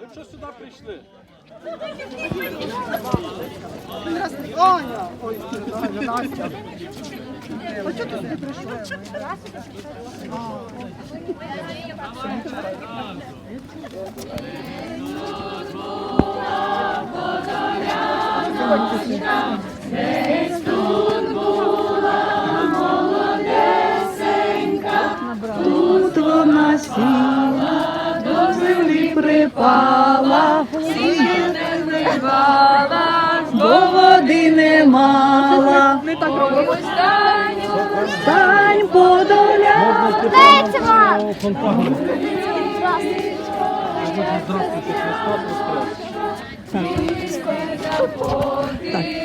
Ви що сюди прийшли? Аня! Ой, Настя. А чого ти сюди прийшла? Тут вона сіла, до землі припала, не зливала, бо води не мала. Не так робимо. Стань подоля.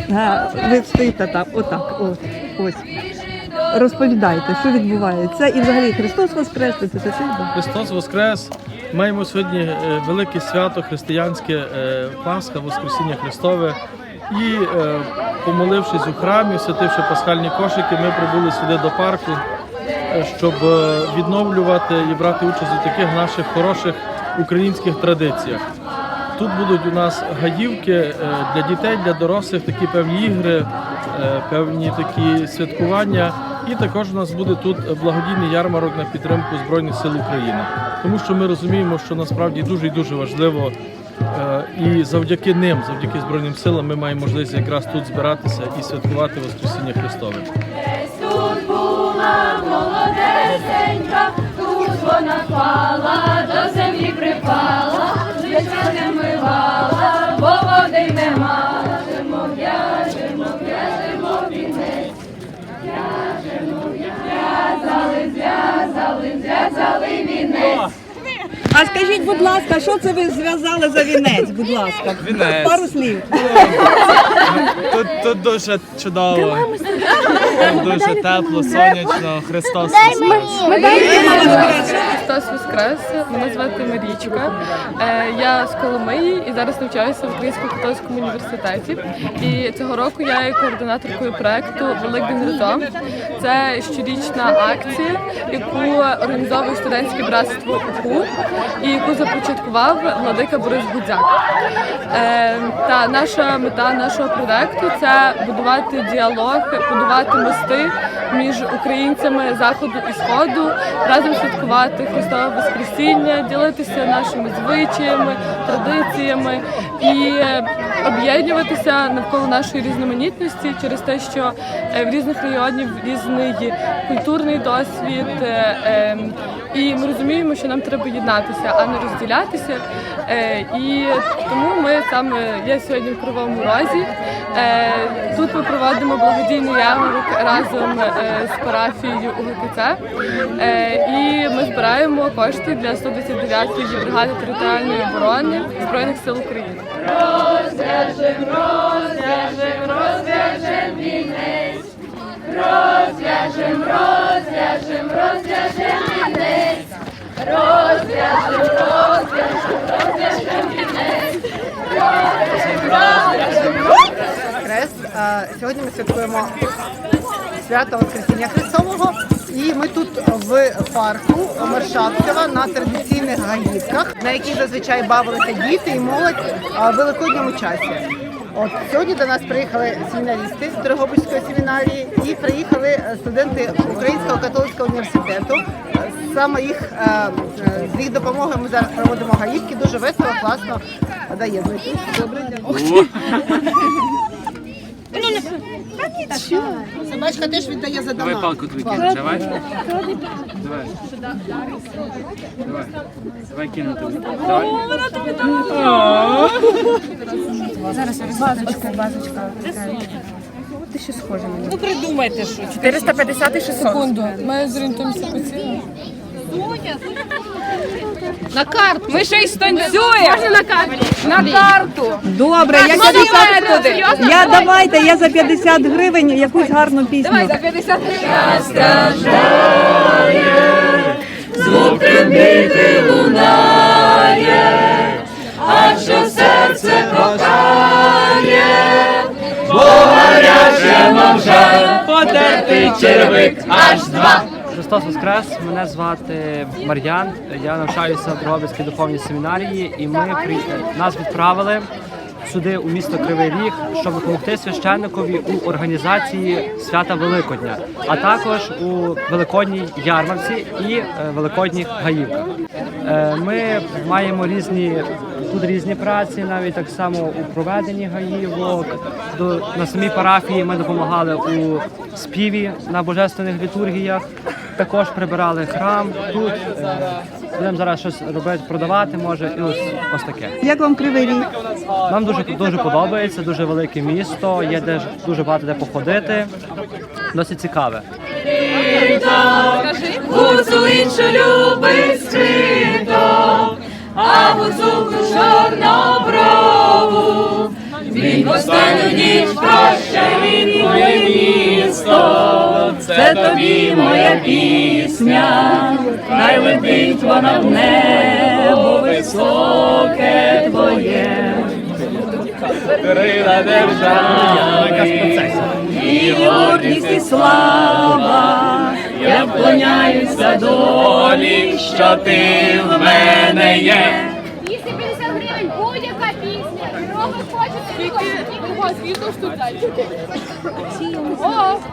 Так, ви стоїте там, отак, от, ось. Розповідайте, що відбувається. І взагалі Христос Воскрес, це, це. Христос Воскрес! Маємо сьогодні е, велике свято християнське е, Пасха, Воскресіння Христове. І е, помолившись у храмі, святивши пасхальні кошики, ми прибули сюди до парку, е, щоб е, відновлювати і брати участь у таких наших хороших українських традиціях. Тут будуть у нас гаївки е, для дітей, для дорослих, такі певні ігри, певні такі святкування. І також у нас буде тут благодійний ярмарок на підтримку Збройних сил України. Тому що ми розуміємо, що насправді дуже і дуже важливо, і завдяки ним, завдяки Збройним силам, ми маємо можливість якраз тут збиратися і святкувати Воскресіння Христове. Тут була молодесенька, тут вона впала, до землі припала, лиця не мивала, бо води нема. В'яжемо, в'яжемо, в'яжемо вінець, в'яжемо, в'язали, зв'язали, зв'язали вінець. А скажіть, будь ласка, що це ви зв'язали за вінець? Будь ласка, Вінець. пару слів. Тут, тут дуже чудово. Тут дуже тепло, сонячно, Христос Христос Воскрес, мене звати Марічка. Е, Я з Коломиї і зараз навчаюся в Українському католицькому університеті. І цього року я є координаторкою проекту Великдень разом. Це щорічна акція, яку організовує студентське братство УКУ і яку започаткував владика Борис Гудзяк. Е, Та наша мета нашого проекту це будувати діалог, будувати мости між українцями заходу і сходу, разом святкувати Христове Воскресіння, ділитися нашими звичаями, традиціями і е, об'єднуватися навколо нашої різноманітності через те, що е, в різних районів різний культурний досвід. е, ем, І ми розуміємо, що нам треба єднатися, а не розділятися. Е, І тому ми саме я сьогодні в Кривому Розі. Е, Тут ми проводимо благодійний ярмарок разом е, з парафією УГКЦ. Е, І ми збираємо кошти для 129-ї бригади територіальної оборони Збройних сил України. Розв'яжем, розв'яжем, розв'яжем вінець. Розв'яжем, розв'яжем, розв'яжем вінець. Розв'яжем, розв'яжем, розв'яжем вінець. Хрест. Е, Сьогодні ми святкуємо свято Воскресіння Христового. І ми тут в парку Мершавцева на традиційних гаївках, на яких зазвичай бавилися діти і молодь в великодньому часі. От сьогодні до нас приїхали семінаристи з Дрогобицької семінарії і приїхали е, студенти Українського католицького університету. Саме їх е, е, з їх допомогою ми зараз проводимо гаївки. Дуже весело, класно. Доєднуйтесь. Добрий Собачка теж віддає за донат. палку викинь, давай. Давай. Давай. Давай кинути. Давай. Ну придумайте що. 450 секунду. Ми зорієнтуємося по цілому. На карту. Ми ще й станцюємо. Можна на карту. На карту. Добре, я 50, я давайте, я за 50 гривень якусь гарну пісню. Давай за 50 гривень. Лунає, а що серце кохає, бо гаряче мовжа, потертий червик аж. Христос Воскрес! Мене звати Мар'ян. Я навчаюся в Дрогобицькій духовній семінарії, і ми нас відправили сюди у місто Кривий Ріг, щоб допомогти священникові у організації свята Великодня, а також у Великодній ярмарці і е, Великодніх гаївках. Е, Ми маємо різні тут різні праці, навіть так само у проведенні гаївок. До на самій парафії ми допомагали у співі на божественних літургіях. Також прибирали храм тут. Будемо зараз щось робити, продавати може, і ось ось таке. Як вам кривий ріг? Нам дуже дуже подобається, дуже велике місто. Є де ж- дуже багато де походити. Досить цікаве. Гуцул іншу любить світом, а гуцулку чорноброву. Він останню ніч прощає моє місто, це тобі моя пісня, хай летить вона в небо високе твоє. Крила держави, і гордість і слава, я вклоняюся долі, що ти в мене є. 250 гривень будь-яка. Що ви хочете? Скільки? Ого, скільки штук далі?